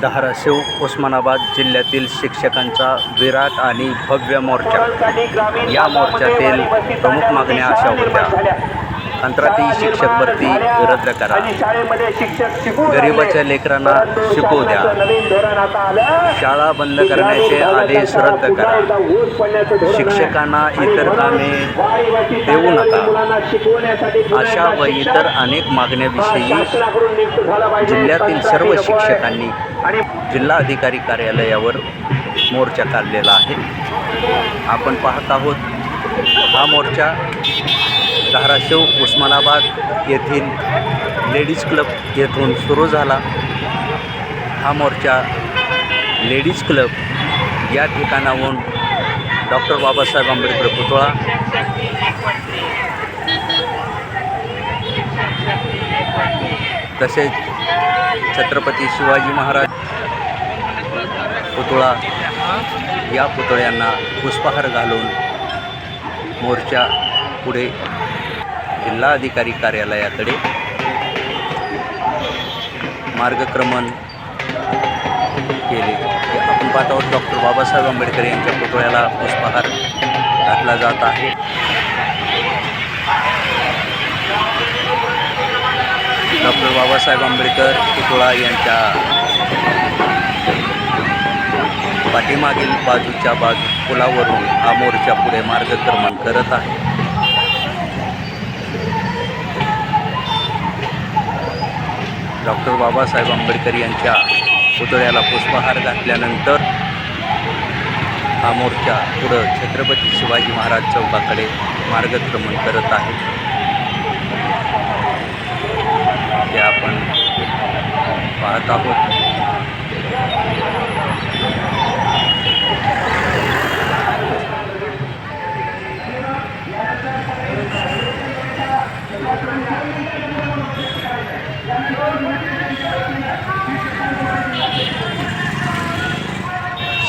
धाराशिव उस्मानाबाद जिल्ह्यातील शिक्षकांचा विराट आणि भव्य मोर्चा. या मोर्चातील प्रमुख मागण्या अशा होत्या. कंत्राटी शिक्षक भरती रद्द करा. गरिबाच्या लेकरांना शिकवू द्या. शाळा बंद करण्याचे आदेश रद्द करा. शिक्षकांना इतर कामे देऊ नका. अशा व इतर अनेक मागण्याविषयी जिल्ह्यातील सर्व शिक्षकांनी जिल्हा अधिकारी कार्यालयावर मोर्चा काढलेला आहे. आपण पाहत आहोत हा मोर्चा धाराशिव उस्मानाबाद येथील लेडीज क्लब येथून सुरू झाला. हा मोर्चा लेडीज क्लब या ठिकाणाहून डॉक्टर बाबासाहेब आंबेडकर पुतळा तसेच छत्रपती शिवाजी महाराज पुतळा या पुतळ्यांना पुष्पहार घालून मोर्चा पुढे जिल्हाधिकारी कार्यालयाकडे मार्गक्रमण केले. आपण पाहत आहोत डॉक्टर बाबासाहेब आंबेडकर यांच्या पुतळ्याला पुष्पहार घातला जात आहे. डॉक्टर बाबासाहेब आंबेडकर पुतळा यांच्या पाठीमागील बाजूच्या बाजू पुलावरून हा मोर्चा पुढे मार्गक्रमण करत आहे. डॉक्टर बाबासाहेब आंबेडकर यांच्या पुतळ्याला पुष्पहार घातल्यानंतर हा मोर्चा पुढं छत्रपती शिवाजी महाराज चौकाकडे मार्गक्रमण करत आहे. ते आपण पाहत आहोत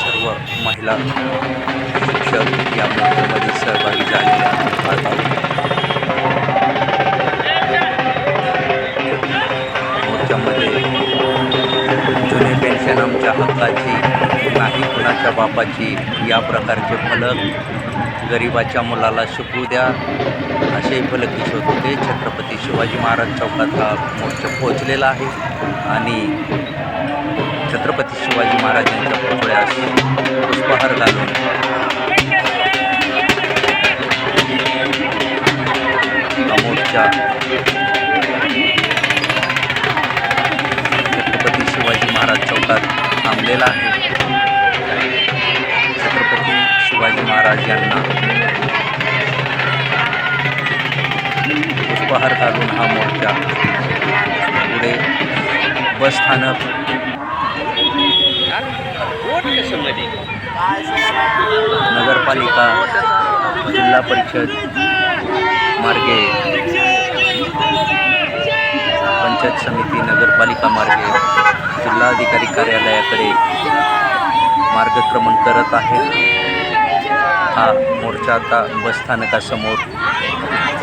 सर्व महिला शिक्षक या मोर्चामध्ये सहभागी झालेल्या मोर्चामध्ये जुने पेन्शन आमच्या हक्काची नाही कुणाच्या बापाची या प्रकारचे फलक गरिबाच्या मुलाला शिकू द्या असे फलक दिसत होते. छत्रपती शिवाजी महाराज चौकात हा मोर्चा पोहोचलेला आहे. आणि छत्रपती शिवाजी महाराजांच्या पुतळ्यास पुष्पहार घालून हा मोर्चा छत्रपती शिवाजी महाराज चौकात थांबलेला आहे. छत्रपती शिवाजी महाराज यांना पुष्पहार घालून हा मोर्चा पुढे बसस्थानक नगरपालिका जिल्हा परिषद मार्गे पंचायत समिती नगरपालिका मार्गे जिल्हाधिकारी कार्यालयाकडे मार्गक्रमण करत आहे. हा मोर्चा आता बसस्थानकासमोर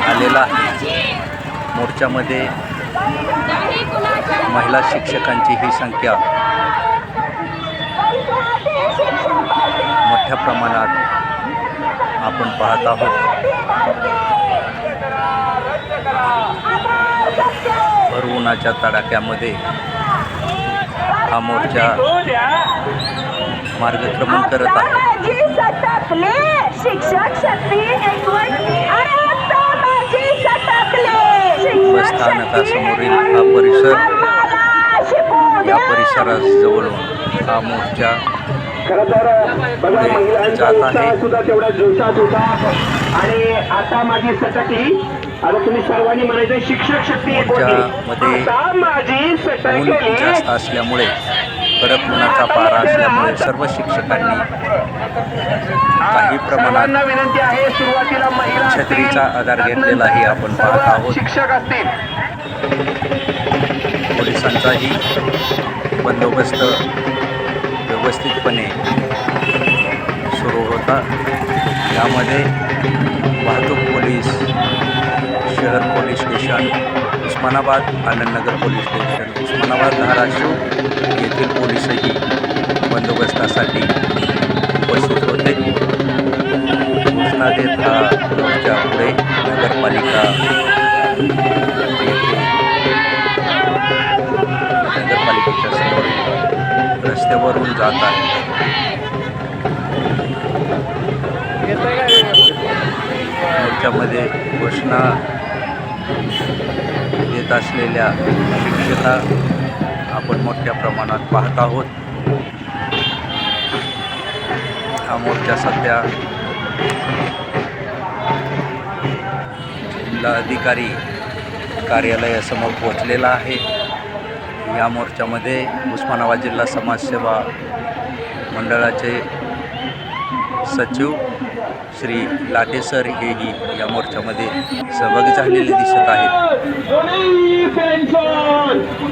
आलेला आहे. मोर्चामध्ये महिला शिक्षकांची ही संख्या मोठ्या प्रमाणात आपण पाहत आहोत. भर उन्हाच्या तडाख्यामध्ये हा मोर्चा मार्गक्रमण करत आहे. शिक्षक बसस्थानकासमोरील हा परिसर या परिसराजवळून हा मोर्चा जात आहे. आणि आता माझी सटकली. आता तुम्ही सर्वांनी म्हणायचं शिक्षक शक्ती सटकली. जास्त असल्यामुळे कडक उन्हाचा पारा असल्यामुळे सर्व शिक्षकांनी काही प्रमाणात विनंती आहे सुरुवातीला महिला छत्रीचा आधार घेतलेलाही आपण पाहत आहोत. शिक्षक असतील. पोलिसांचाही बंदोबस्त व्यवस्थितपणे सुरू होता. यामध्ये वाहतूक पोलीस शहर police station Osmanabad Anandnagar police station Osmanabad Dharashiv येथील पोलीसही बंदोबस्तासाठी उपस्थित होते. घोषणा देत हा पुढे नगरपालिका समोर जात आहे. मोर्चामध्ये घोषणा देत असलेल्या शिक्षिका आपण मोठ्या प्रमाणात पाहत आहोत. हा मोर्चा सध्या जिल्हा अधिकारी कार्यालयासमोर पोहोचलेला आहे. या मोर्चामध्ये उस्मानाबाद जिल्हा समाजसेवा मंडळाचे सचिव श्री लाटे सर हेही या मोर्चामध्ये सहभागी झालेले दिसत आहेत.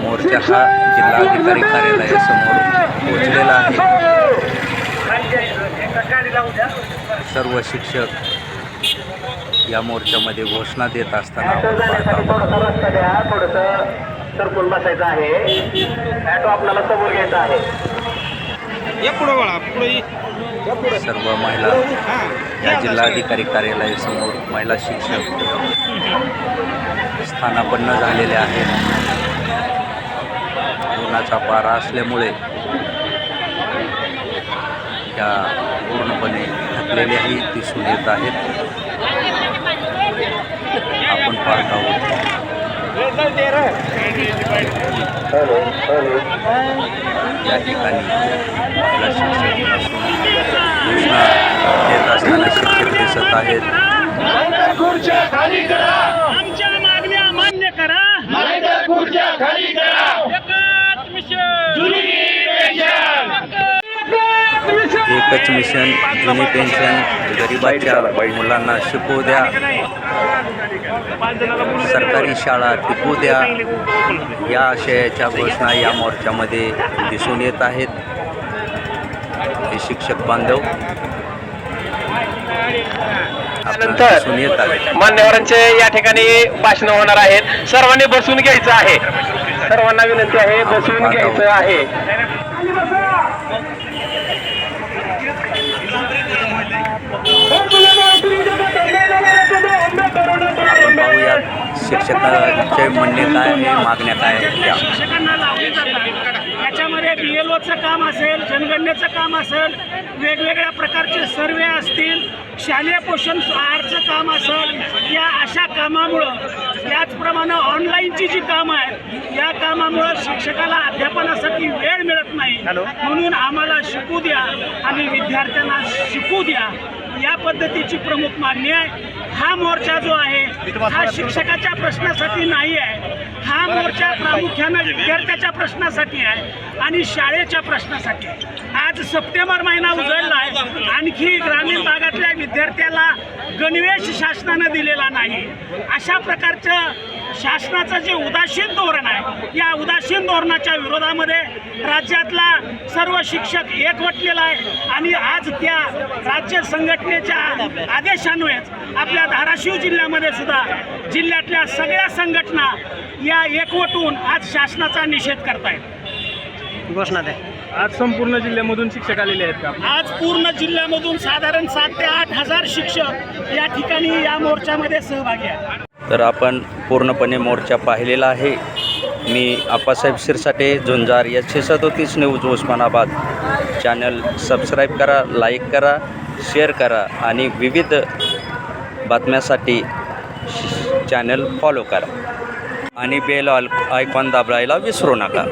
मोर्चा हा जिल्हाधिकारी कार्यालयासमोर पोहोचलेला आहे. सर्व शिक्षक या मोर्चामध्ये घोषणा देत असताना सरकून बसायचं आहे ॲटो आपल्याला समोर घ्यायचा आहे ये पुढं वळा पुढे ये. सर्व महिला. या जिल्हाधिकारी कार्यालयासमोर महिला शिक्षक स्थानापन्न झालेले आहेत उन्हाचा पारा असल्यामुळे या पूर्णपणे थकलेल्याही दिसून येत आहेत आपण पाहत आहोत या ठिकाणी देत असताना शिक्षक दिसत आहेत. आमच्या मागण्या मान्य करा. एकच मिशन. एकच मिशन जुनी पेन्शन गरिबाच्या मुलांना शिकवू द्या. सरकारी शाळा टिकू द्या. या आशयाच्या घोषणा या मोर्चामध्ये दिसून येत आहेत. हे शिक्षक बांधव मान्यवरांचे या ठिकाणी भाषण होणार आहेत. सर्वांनी बसून घ्यायचं आहे. सर्वांना विनंती आहे बसून घ्यायचं आहे. शिक्षकांचे म्हणणे काय आहे मागण्या काय आहेत? त्या शिक्षकांना लावले जातात याच्यामध्ये बी एल ओचं काम असेल जनगणनेचं काम असेल वेगवेगळ्या प्रकारचे सर्वे असतील शालेय पोषण आहारचं काम असेल या अशा कामामुळं त्याचप्रमाणे ऑनलाईनची जी कामं आहेत या कामामुळं शिक्षकाला अध्यापनासाठी वेळ मिळत नाही. म्हणून आम्हाला शिकू द्या आणि विद्यार्थ्यांना शिकू द्या. या पद्धतीची प्रमुख मागणी आहे. हा मोर्चा जो आहे हा शिक्षकाच्या प्रश्नासाठी नाही आहे. हा मोर्चा प्रामुख्यानं विद्यार्थ्याच्या प्रश्नासाठी आहे आणि शाळेच्या प्रश्नासाठी आहे. आज सप्टेंबर महिना उजळला आहे आणखी ग्रामीण भागातल्या विद्यार्थ्याला गणवेश शासनानं दिलेला नाही अशा प्रकारचं शासनाचं जे उदासीन धोरण आहे या उदासीन धोरणाच्या विरोधामध्ये राज्यातला सर्व शिक्षक एकवटलेला आहे. आणि आज त्या राज्य संघटनेच्या आदेशान्वयेच आपल्या धाराशिव जिल्ह्यामध्ये सुद्धा जिल्ह्यातल्या सगळ्या संघटना या एकवटून आज शासनाचा निषेध करतायत. घोषणा द्या. आज संपूर्ण जिल्ह्यामधून शिक्षक आलेले आहेत का? आज पूर्ण जिल्ह्यामधून साधारण सात ते आठ हजार शिक्षक या ठिकाणी या मोर्चामध्ये सहभागी आहेत. तर आपण पूर्णपणे मोर्चा पाहिलेला आहे. मी आप्पासाहेब शिरसाटे झुंजार एकशे सदोतीस न्यूज उस्मानाबाद. चॅनल सबस्क्राईब करा लाईक करा शेअर करा आणि विविध बातम्यासाठी चॅनल फॉलो करा. आणि बेल ऑल आयकॉन दाबायला विसरू नका.